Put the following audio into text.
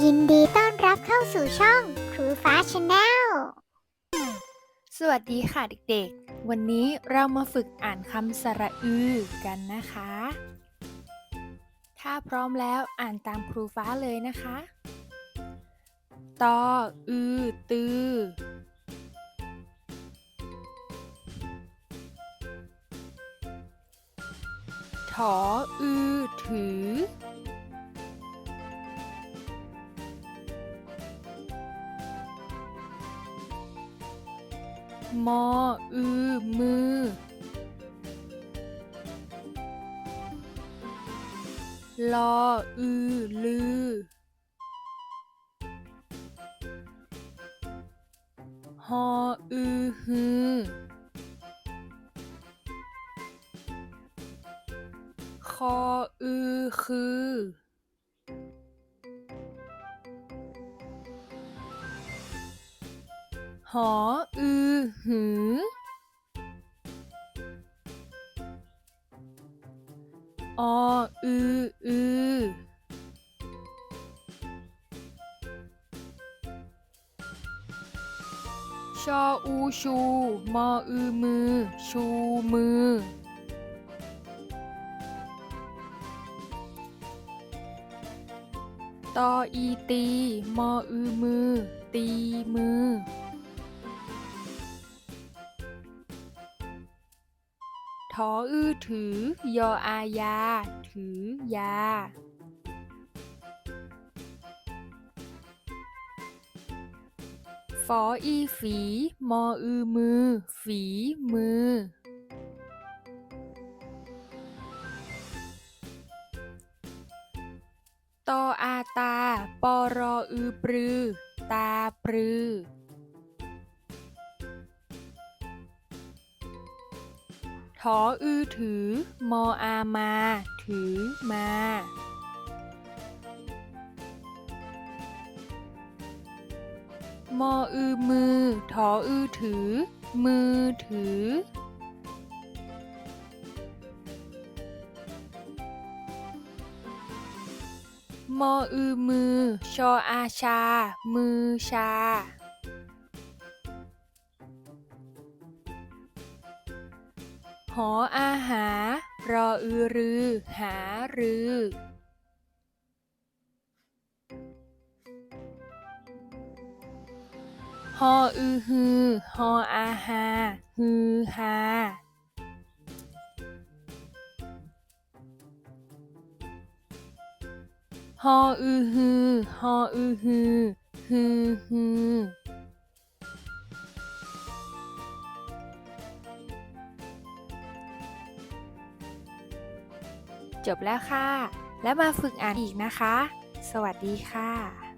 ยินดีต้อนรับเข้าสู่ช่องครูฟ้าชาแนล สวัสดีค่ะเด็กๆ วันนี้เรามาฝึกอ่านคำสระอือกันนะคะ ถ้าพร้อมแล้วอ่านตามครูฟ้าเลยนะคะ ตอ อือ ตือ ถอ อือ ถือ มอ อือ มือ ลอ อือ ลือ ฮอ อือ ฮือ คอ อือ คือ หออือหือ ออืออือชออูชู มออือมือ ชูมือ ตออีตี มออือมือ ตีมือ ทออือถือ ยออายา ถือยา ฟออีฝี มออือมือ ฝีมือ ตออาตา ปอรออือปรือ ตาปรือ ถออือถือ มออามา ถือมา มออือมือ ถออือถือ มือถือ มออือมือ ชออาชา มือชา หออาหา รออือรือ หารือ ฮออือฮือ ฮออาหา ฮือฮาฮออือฮือ ฮออือฮือ ฮือฮือ จบแล้วค่ะ แล้วมาฝึกอ่านอีกนะคะ สวัสดีค่ะ